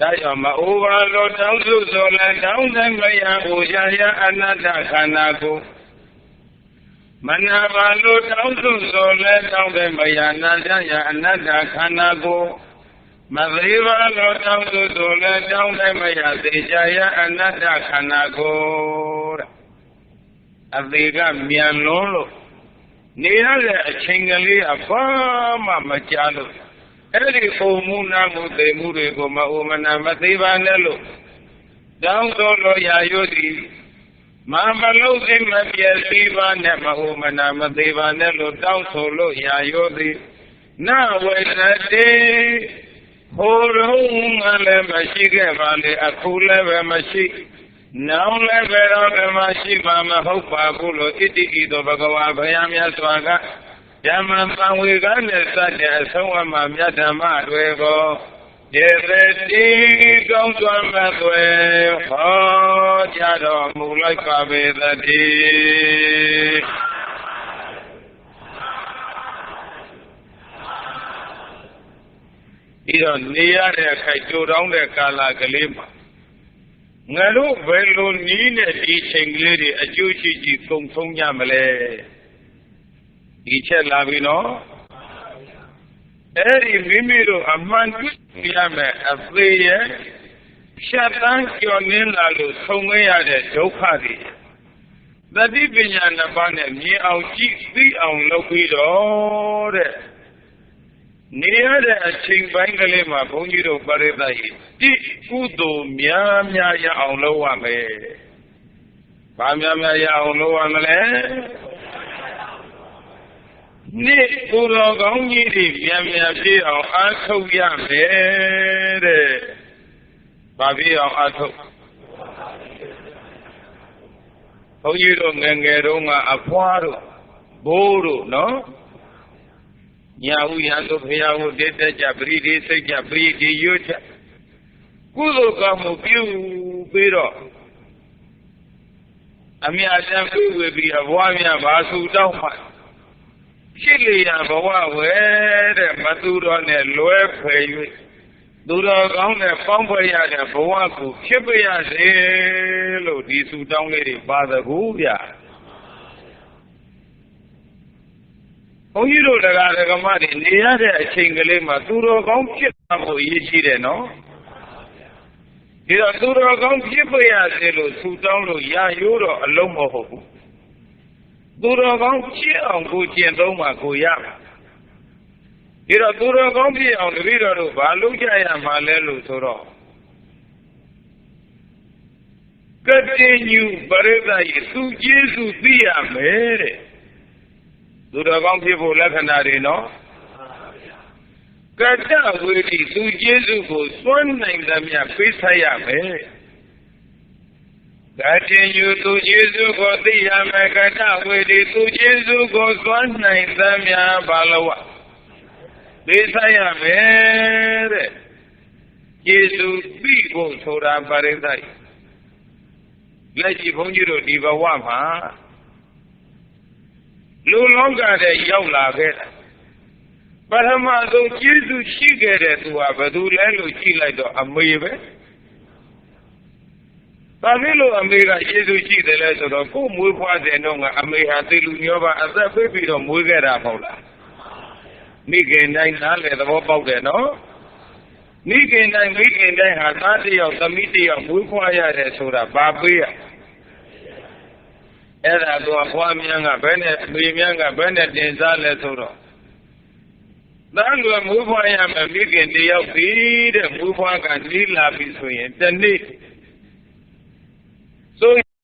ဒါကြောင့်မအိုးပါလို့တောင်းစုဆိုလဲတောင်းတဲ့မယဟူရရအနတ္တခန္ဓာကိုမနာပါလို့တောင်းစုဆိုလဲတောင်းတဲ့မယနာတယအနတ္တခန္ဓာကိုမသေးပါလို့တောင်းစုဆိုလဲတောင်းတဲ့မယသေချာယအနတ္တခန္ဓာကိုတဲ့အသေးကမြန်လွန်းလို့နေရတဲ့အချိန်ကလေးအဘာမှမကြားလို့ အဲ့ဒီပုံမှုနာမှုသိမှုတွေကိုမအိုမနာမသေးပါနဲ့လို့တောင်းတော်လို့ရာယုသည်မမလုံးသိမပြည့်စည်ပါနဲ့မအိုမနာမသေးပါနဲ့လို့တောင်းဆိုလို့ရာယုသည်နဝေနတိဟိုရုံးကလည်းမရှိခဲ့ပါလေအခုလည်းပဲမရှိနောင်လည်းပဲတော့မရှိမှမဟုတ်ပါဘူးလို့ဣတိဤသို့ဘဂဝါဘုရားမြတ်စွာက ဓမ္မပံဝေကနဲ့စတဲ့အဆုံးအမမြတ်ဓမ္မတွေကိုယေရတိကောင်းစွာမဲ့သွေဟောကြားတော်မူလိုက်ပါပေသတည်းပြီးတော့နေရတဲ့အခိုက်ကြိုတောင်းတဲ့ကာလကလေးမှာငါတို့ဘယ်လိုနီးနဲ့ဒီချိန်ကလေးတွေအကျိုးရှိရှိကုံဆုံးကြမလဲ ဒီချက်လာပြီနော်အဲ့ဒီမိမိတို့အမှန်တွေ့ရမယ်အသေးရဲ့ဖြတ်တန်းကျော်နင်းလာလို့ဆုံးမရတဲ့ဒုက္ခတွေသတိပညာနှစ်ပါးနဲ့မြင်အောင်ကြည့်သိအောင်လုပ်ပြီးတော့တဲ့နေရတဲ့အချိန်ပိုင်းကလေးမှာဘုန်းကြီးတို့ပရိသတ်ကြီးတိကုသိုလ်များများရအောင်လုပ်ရမယ်။ဘာများများရအောင်လုပ်ရမလဲ။ နေ့ကိုယ်တော်ကောင်းကြီးတွေမြန်မြန်ပြည့်အောင်အားထုတ်ရမယ်တဲ့။ဘာပြည့်အောင်အားထုတ်ဘုန်းကြီးတို့ငယ်ငယ်တုန်းကအဖွားတို့ဘိုးတို့နော်ညာဟုရသောဖရာဟုတေတ္တကြပရိဒီစိတ်ကြပရိဒီရွတ်ချက်ကုသိုလ်ကောင်းမှုပြုပြီးတော့အမြတ်တမ်းပြုဝေပြီးအဘွားများဘာစုတောင်းမှ ရှိလျာဘဝဝဲတဲ့မသူတော်နဲ့လွဲဖယ်၍သူတော်ကောင်းနဲ့ပေါင်းဖွဲ့ရတဲ့ဘဝကိုဖြစ်ပြရစေလို့ဒီစုတောင်းလေးတွေပါသကူဗျာဘုန်းကြီးတို့တရားဓမ္မတွေနေရတဲ့အချိန်ကလေးမှာသူတော်ကောင်းဖြစ်တာကိုအရေးကြီးတယ်နော်ဒီတော့သူတော်ကောင်းဖြစ်ပြရစေလို့ဆူတောင်းလို့ရာရိုးတော့အလုံးမဟုတ်ဘူး သူတော်ကောင်းဖြစ်အောင်ကိုကျင့်သုံးမှကိုရမှာဒီတော့သူတော်ကောင်းဖြစ်အောင်တပည့်တော်တို့ဘာလုပ်ကြရမှာလဲလို့ဆိုတော့ကတိညူပရိသတ်ရေသူကျေးဇူးသိရမယ်တဲ့သူတော်ကောင်းဖြစ်ဖို့လက္ခဏာတွေနော်ကတ္တဝေတိသူကျေးဇူးကိုစွန့်နိုင်သမျှပေးဆက်ရမယ် ကတိညူသူကျေးဇူးကိုသိရမယ်ကတ္တဝေတိသူကျေးဇူးကိုစွန့်နိုင်သမျှဘာလို့ပေးဆက်ရမယ်တဲ့ကျေးဇူးပြီးဖို့ဆိုတာပရိသတ်လက်ရှိဘုန်းကြီးတို့ဒီဘဝမှာလူလောကတဲ့ရောက်လာခဲ့တာပထမဆုံးကျေးဇူးရှိခဲ့တဲ့သူဟာဘယ်သူလဲလို့ကြည့်လိုက်တော့အမေပဲ ဒါဖြစ်လို့အမေကကျေးဇူးရှိတယ်လဲဆိုတော့ကိုယ်မွေးဖွားတဲ့တော့ကအမေဟာသေလူမျိုးပါအသက်ပေးပြီးတော့မွေးခဲ့တာမဟုတ်လားမိခင်တိုင်းနားလေသဘောပေါက်တယ်နော်မိခင်တိုင်းမိခင်တိုင်းဟာသားတစ်ယောက်သမီးတစ်ယောက်မွေးဖွားရတယ်ဆိုတာဘာပေးရအဲ့ဒါတော့ဘွားမြန်းကဘယ်နဲ့မေမြန်းကဘယ်နဲ့တင်စားလဲဆိုတော့သားလူမူဖွားရမယ်မိခင်တယောက်ပြီးတဲ့မူဖွားကနီးလာပြီဆိုရင်တနေ့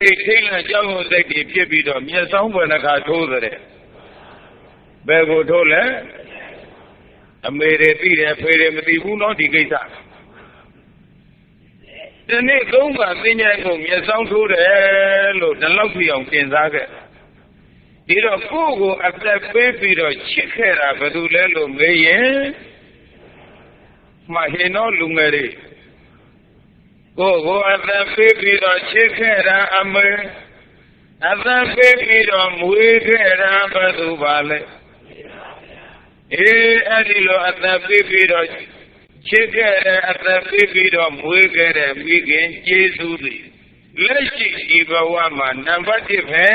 ဆိုရင်ခိလကြောက်ရွံ့စိတ်တွေဖြစ်ပြီးတော့မျက်စောင်းပွင့်တစ်ခါထိုးတဲ့ဘယ်ကိုထိုးလဲအမေတွေသိတယ်ဖေတွေမသိဘူးနော်ဒီကိစ္စဒီနေ့သုံးပါပညာကိုမျက်စောင်းထိုးတယ်လို့ဒီလောက်ပြအောင်တင်စားခဲ့ဒီတော့ကိုယ့်ကိုအသက်ပေးပြီးတော့ချစ်ခဲ့တာဘယ်သူလဲလို့မေးရင်မှဟင်တော့လူငယ်တွေ ကိုယ့်ကိုအသက်ပေးပြီးတော့ချစ်ခဲ့တာအမေအသက်ပေးပြီးတော့မွေးခဲ့တာဘယ်သူပါလဲအေးအဲ့ဒီလိုအသက်ပေးပြီးတော့ချစ်ခဲ့တဲ့အသက်ပေးပြီးတော့မွေးခဲ့တဲ့မိခင်ကျေးဇူးတွေလက်ရှိဒီဘဝမှာနံပါတ်1ပဲ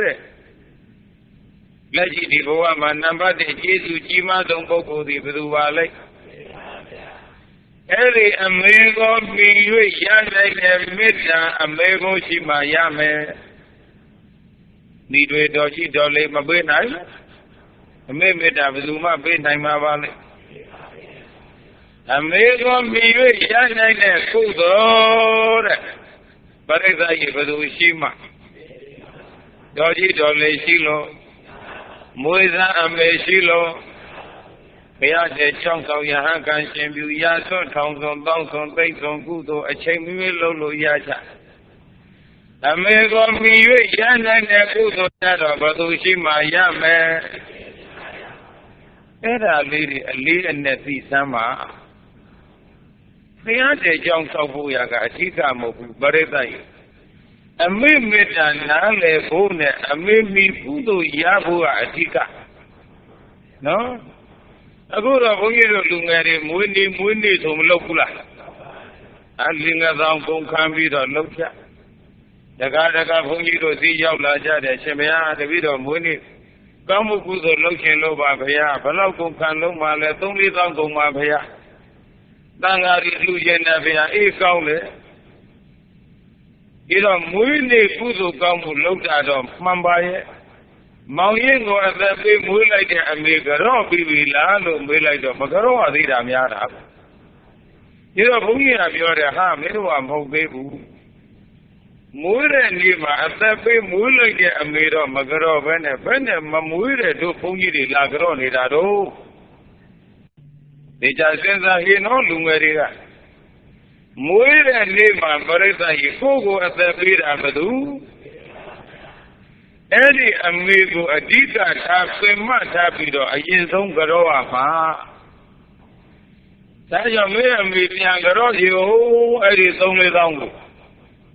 တဲ့လက်ရှိဒီဘဝမှာနံပါတ်1ကျေးဇူးကြီးမားဆုံးပုဂ္ဂိုလ်ဒီဘယ်သူပါလဲ အဲ့ဒီအမေကိုမြင်၍ရနိုင်တဲ့မေတ္တာအမေကိုရှိမှရမယ်ဒီတွေတော်ရှိတော်လေးမပေးနိုင်အမေမေတ္တာဘယ်သူမှပေးနိုင်မှာပါလဲအမေကိုမြင်၍ရနိုင်တဲ့ကုသိုလ်တဲ့ပရိသတ်ကြီးဘယ်သူရှိမှတော်ကြီးတော်လေးရှိလို့မွေးစားအမေရှိလို့ ဘုရားတဲ့ကြောင်းဆောင်ယဟန်ကံရှင်ပြုရာဆွတ်ထောင်ဆုံးတောင်းဆုံးသိမ့်ဆုံးကုသိုလ်အချိန်မီလုံးလို့ရချအမေကိုမြင်၍ရနိုင်တဲ့ကုသိုလ်ရတော့ဘယ်သူရှိမှရမယ်အဲ့ဒါလေးတွေအလေးအနက်သိစမ်းပါဘုရားတဲ့ကြောင်းဆောက်ဖို့ရကအဓိကမဟုတ်ဘူးပရိသတ်ကြီးအမေမေတ္တာနားလည်ဖို့နဲ့အမေမိကုသိုလ်ရဖို့ကအဓိကနော် အခုတော့ဘုန်းကြီးတို့လူငယ်တွေမွေးနေမွေးနေဆိုမလုပ်ဘူးလားအလင်းငသောကုန်ခံပြီးတော့လှုပ်ချတကားတကားဘုန်းကြီးတို့စီရောက်လာကြတယ်ရှင်ဘုရားတပည့်တော်မွေးနေကောင်းမှုကုသိုလ်လုပ်ခြင်းလို့ပါဘုရားဘလောက်ကုန်ခံလုံးမှလဲ3 4တောင်းကုန်ပါဘုရားတန်ဃာကြီးလူကျင်တယ်ဘုရားအေးကောင်းတယ်ဒီတော့မွေးနေကုသိုလ်ကောင်းမှုလုပ်တာတော့မှန်ပါရဲ့ မောင်ရင်ကိုအသက်ပေးမွေးလိုက်တဲ့အမေကြော့ပြီးပြီလားလို့မေးလိုက်တော့မကြော့ရသေးတာများတာပဲဒီတော့ဘုန်းကြီးကပြောတယ်ဟာမင်းတို့ကမဟုတ်သေးဘူးမွေးတဲ့နေ့မှာအသက်ပေးမွေးလိုက်တဲ့အမေတော့မကြော့ဘဲနဲ့ဘယ်နဲ့မမွေးတဲ့တို့ဘုန်းကြီးတွေလာကြော့နေတာတော့ဒီကြစဉ်းစားရင်တော့လူငယ်တွေကမွေးတဲ့နေ့မှာပရိသတ်ကြီးကိုယ့်ကိုအသက်ပေးတာဘယ်သူ အဲ့ဒီအမေကိုအဓိကထားပင်မထားပြီးတော့အရင်ဆုံးကြောရမှာဒါကြောင့်မင်းအမေပြန်ကြောစီဟိုအဲ့ဒီ3 4တောင်းကို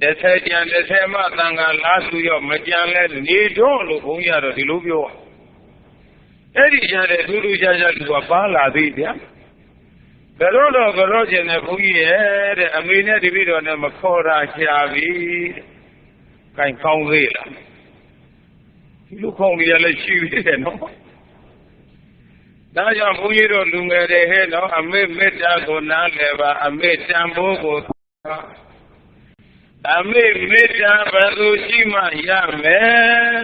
တစ်ဆယ်ကြံတစ်ဆယ်မှတန်ခါလားစုရောမကြံလဲနေတော့လို့ဘုန်းကြီးကတော့ဒီလိုပြောအဲ့ဒီကြတဲ့ထူးထူးခြားခြားသူကပါလာသေးဗျာကြောတော့ကြောကျင်တဲ့ဘုန်းကြီးရဲ့တဲ့အမေနဲ့တပည့်တော်နဲ့မခေါ်တာရှာပြီတဲ့။ကိုင်ကောင်းသေးလား။ ဒီလိုခေါင်းကြီးလည်းရှိသေးတယ်နော်ဒါကြောင့်ဘုန်းကြီးတို့လူငယ်တွေဟဲ့နော်အမေမေတ္တာကိုနားလည်ပါအမေတန်ဖိုးကိုအမေမေတ္တာဘယ်သူရှိမှရမယ်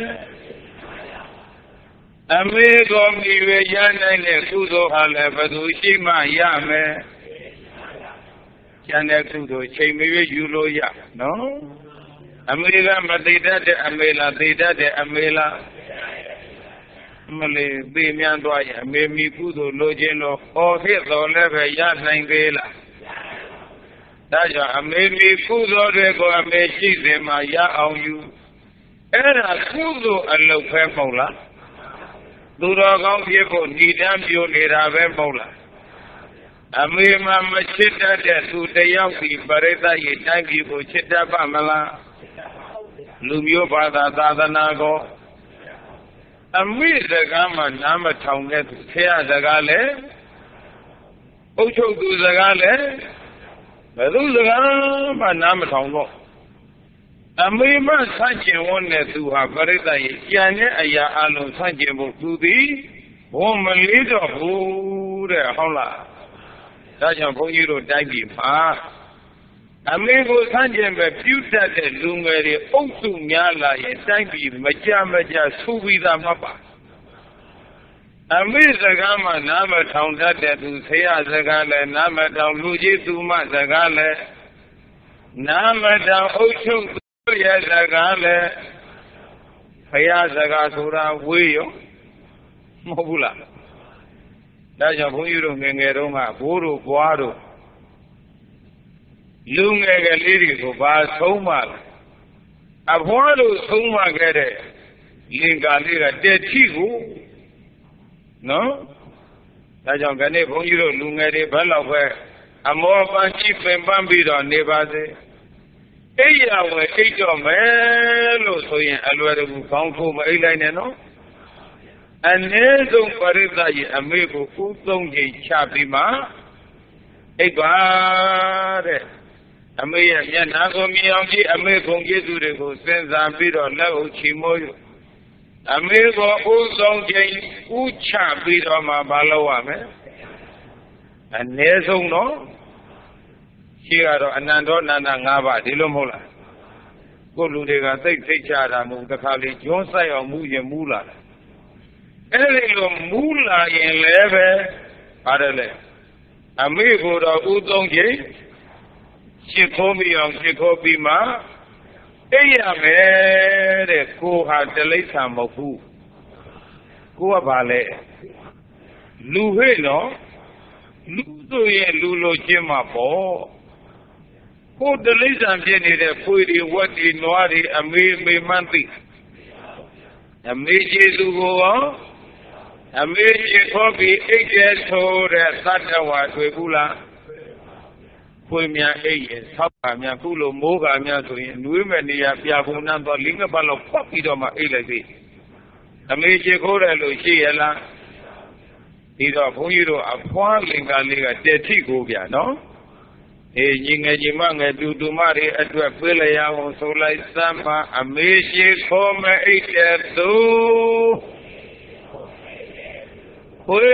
အမေကိုမြည်ရရနိုင်တဲ့ကုသိုလ်ဟာလည်းဘယ်သူရှိမှရမယ်ကျန်တဲ့ကုသိုလ်ချိန်မရွေးယူလို့ရနော် အမေကမသိတတ်တဲ့အမေလားသိတတ်တဲ့အမေလားမလေးသိမြန်သွားရင်အမေမိကုသိုလ်လိုခြင်းတော့ဟောဖြစ်တော်လည်းပဲရနိုင်သေးလားဒါကြောင့်အမေမိကုသိုလ်တွေကိုအမေရှိစေမှရအောင်ယူအဲ့ဒါကုသိုလ်အလုပ်ပဲမဟုတ်လားသူတော်ကောင်းဖြစ်ဖို့ညီတန်းပြိုနေတာပဲမဟုတ်လား အမေမမချစ်တတ်တဲ့သူတယောက်ဒီပရိသတ်ရဲ့တိုင်းပြည်ကိုချစ်တတ်ပါမလားလူမျိုးဘာသာသာသနာကိုအမိစကားမှနားမထောင်တဲ့သူဖေရစကားလဲအုတ်ချုပ်သူစကားလဲဘယ်သူစကားမှနားမထောင်တော့အမေမဆန့်ကျင်ဝန်းတဲ့သူဟာပရိသတ်ရဲ့ကြံတဲ့အရာအလုံးဆန့်ကျင်ဖို့သူသည်ဘုံမလေးတော့ဘူးတဲ့ဟုတ်လား ဒါကြောင့်ဘုန်းကြီးတို့တိုက်ပြီမှာအမေကိုဆန့်ကျင်ပဲပြုတတ်တဲ့လူငယ်တွေအုပ်စုများလာရင်တိုက်ပြီမကြမကြဆူပြီးသားမှပါအမေစကားမှနားမထောင်တတ်တဲ့သူဆရာစကားလည်းနားမထောင်လူကြီးသူမစကားလည်းနားမထောင်အုပ်ချုပ်သူရဲ့စကားလည်းဖရာစကားဆိုတာဝေးရောမဟုတ်ဘူးလား ဒါကြောင့်ဘုန်းကြီးတို့ငယ်ငယ်တုန်းကဘိုးတို့ဘွားတို့လူငယ်ကလေးတွေကိုဘာဆုံးမလဲအဘွားတို့ဆုံးမခဲ့တဲ့လင်္ကာလေးကတက်ချီကိုနော်ဒါကြောင့်ခဏဘုန်းကြီးတို့လူငယ်တွေဘယ်လောက်ပဲအမောပန်းကြည့်ပင်ပန်းပြီးတော့နေပါစေအိရဝယ်အိတ်တော့မယ်လို့ဆိုရင်အလွယ်တကူခေါင်းထိုးမအိတ်လိုက်နဲ့နော် အနည်းဆုံးပရိသတ်ရဲ့အမေကိုဥသုံးချိန်ချပြီးမှအိပ်ပါတဲ့အမေရဲ့မျက်နှာကိုမြင်အောင်ကြည့်အမေဂုံကျေးဇူးတွေကိုစဉ်းစားပြီးတော့လက်အုပ်ချီမိုးယူအမေကိုဥဆုံးချိန်ဥချပြီးတော့မှမလုပ်ရမယ်အ ਨੇ ဆုံးတော့ရှိကတော့အနန္တောနန္ဒ၅ပါးဒီလိုမဟုတ်လားကိုလူတွေကသိသိချတာမဟုတ်တခါလေကျွန်းဆိုင်အောင်မူရင်မူလာတယ် အဲ့ဒီလိုမူလာရင်လည်းပဲပါတယ်လေအမေကိုတော့ဥသုံးချိန်ရှစ်ခိုးပြီးအောင်ရှစ်ခိုးပြီးမှအိပ်ရမယ်တဲ့ကိုဟာတလိษံမဟုတ်ဘူးကိုကဘာလဲလူဟဲ့နော်လူဆိုရင်လူလိုချင်းမှာပေါ့ကိုတလိษံဖြစ်နေတဲ့ဖွေတွေဝက်တွေနွားတွေအမေမေမှန်းသိအမေကျေသူကိုရော အမေကျေခေါ်ပြီးအိတ်ကျဲထိုးတဲ့သတ္တဝါတွေ့ဘူးလားဖွေများအိတ်ရဲ့ဆောက်ပါများခုလိုမိုးကများဆိုရင်နွေးမဲ့နေရာပြပုံနှံတော့လင်းကပတ်လောက်ဖွက်ပြီးတော့မှအိတ်လိုက်ပြီအမေကျေခိုးတယ်လို့ရှိရလားဒီတော့ဘုန်းကြီးတို့အဖွားလင်္ကာလေးကတက်ထိကိုဗျာနော်အေးညီငယ်ညီမငယ်တူတူမတွေအတွက်ပြေးလျအောင်ဆိုလိုက်စမ်းပါအမေရှိခေါ်မအိတ်တဲ့သူ ဝိ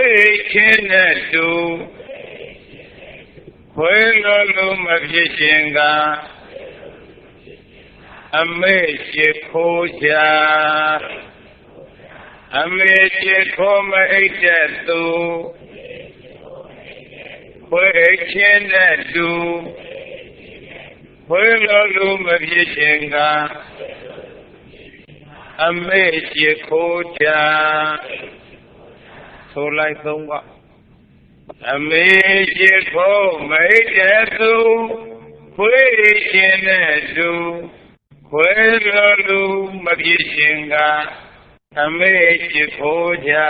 ချင်းနဲ့တူဝဲလိုလိုမဖြစ်ခြင်းကအမေရှိခိုးချာအမေရှိခိုးမအိတ်တဲ့သူဝဲချင်းနဲ့တူဝဲလိုလိုမဖြစ်ခြင်းကအမေရှိခိုးချာ ဆိုလိုက်သုံးပါအမေရှိခိုးမိတ်တဲ့သူခွေးခြင်းနဲ့တူခွေးလိုလူမဖြစ်ခြင်းကအမေရှိခိုးချာ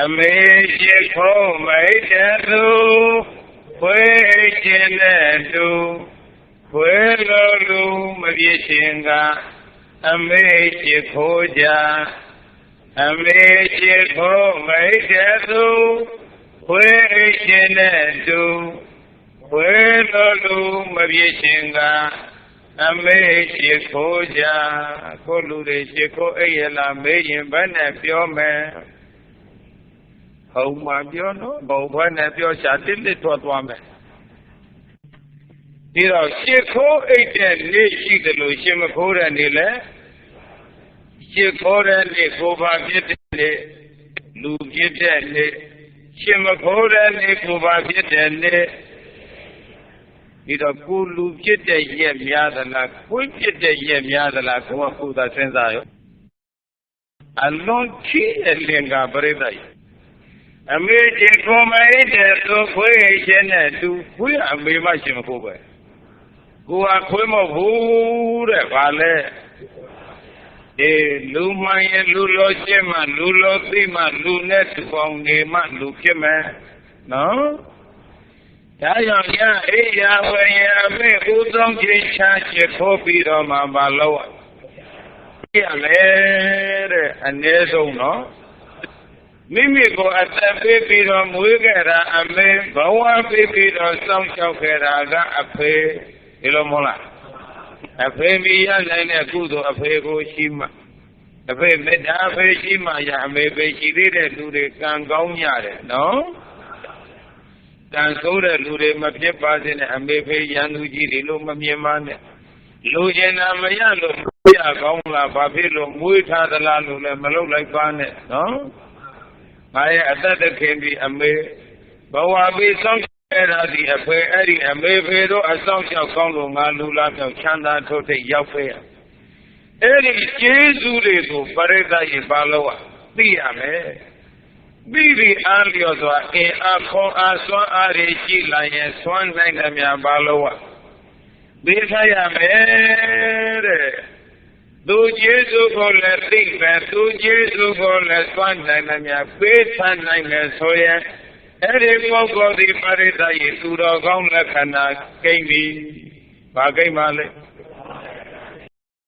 အမေရှိခိုးမိတ်တဲ့သူခွေးခြင်းနဲ့တူခွေးလိုလူမဖြစ်ခြင်းကအမေရှိခိုးချာ အမေရှိခိုးမိတ်တဲ့သူခွေးခြင်းနဲ့တူခွေးလိုလူမဖြစ်ခြင်းကအမေရှိခိုးကြကိုလူတွေရှိခိုးအိရလာမေးရင်ဘယ်နဲ့ပြောမယ်ဟုတ်မှပြောနော်ဘုံဘယ်နဲ့ပြောရှာတစ်တစ်ထွက်သွားမယ်ဒီတော့ရှိခိုးအိတ်တဲ့နေ့ရှိတယ်လို့ရှင်မခိုးတဲ့နေ့လဲ ရှိခိုးတဲ့နေ့ကိုပါဖြစ်တဲ့နေ့လူဖြစ်တဲ့နေ့ရှင်မခိုးတဲ့နေ့ကိုပါဖြစ်တဲ့နေ့ဒီတော့ကိုလူဖြစ်တဲ့ရက်များသလားကိုယ်ဖြစ်တဲ့ရက်များသလားကိုယ်ကကိုယ်သာစဉ်းစားရောအလွန်ချီအလင်္ကာပြိဿယအမေဒီကိုမအိတဲ့သူခွေးရှင်နဲ့သူခွေးအမေမရှင်မခိုးပဲကိုကခွေးမဟုတ်ဘူးတဲ့ဗာလဲ အေးလူမှန်ရင်လူလိုရှင်းမှလူလိုသိမှလူနဲ့တူအောင်နေမှလူဖြစ်မယ်နော်ဒါကြောင့်ရအိယာဝေယအမေဥဆုံးချိန်ချာချစ်ခိုးပြီးတော့မှမလို့ရမယ်တဲ့အ ਨੇ ဆုံးနော်မိမိကိုအသက်ပေးပြီးတော့မွေးခဲ့တာအမေဘဝပေးပြီးတော့စောင့်ရှောက်ခဲ့တာကအဖေဒီလိုမဟုတ်လား အဖေမိရနိုင်တဲ့ကုသိုလ်အဖေကိုရှိမှအဖေမေတ္တာအဖေရှိမှရအမေပဲရှိသေးတဲ့လူတွေကံကောင်းကြတယ်နော်ကံဆိုးတဲ့လူတွေမဖြစ်ပါစေနဲ့အမေဖေရန်သူကြီးတွေလို့မမြင်ပါနဲ့လူကျင်တာမရလို့ပြကောင်းလားဘာဖြစ်လို့မွေးထားသလားလို့လည်းမလုပ်လိုက်ပါနဲ့နော်ငါရဲ့အသက်တခင်ဒီအမေဘဝပြီးဆောင် အဲ့ဒါဒီအဖေအဲ့ဒီအမေဖေတို့အဆောင်လျှောက်ကောင်းလို့ငါလူလားမြောက်ချမ်းသာထုတ်ထိတ်ရောက်ဖေးရအဲ့ဒီကျေးဇူးတွေကိုပရိသတ်ရေပါလို့သိရမယ်ပြီးပြီးအားလျော်စွာအင်အားခွန်အားစွမ်းအားတွေရှိလာရင်စွမ်းနိုင်သမျှပါလို့သိထားရမယ်တဲ့သူကျေးဇူးကိုလည်းသိမယ်သူကျေးဇူးကိုလည်းစွမ်းနိုင်သမျှပေးဆန်းနိုင်မယ်ဆိုရင် အဲ့ဒီပုဂ္ဂိုလ်ဒီပရိသတ်ရေသူတော်ကောင်းလက္ခဏာကိမ့်ပြီဘာကိမ့်ပါလဲ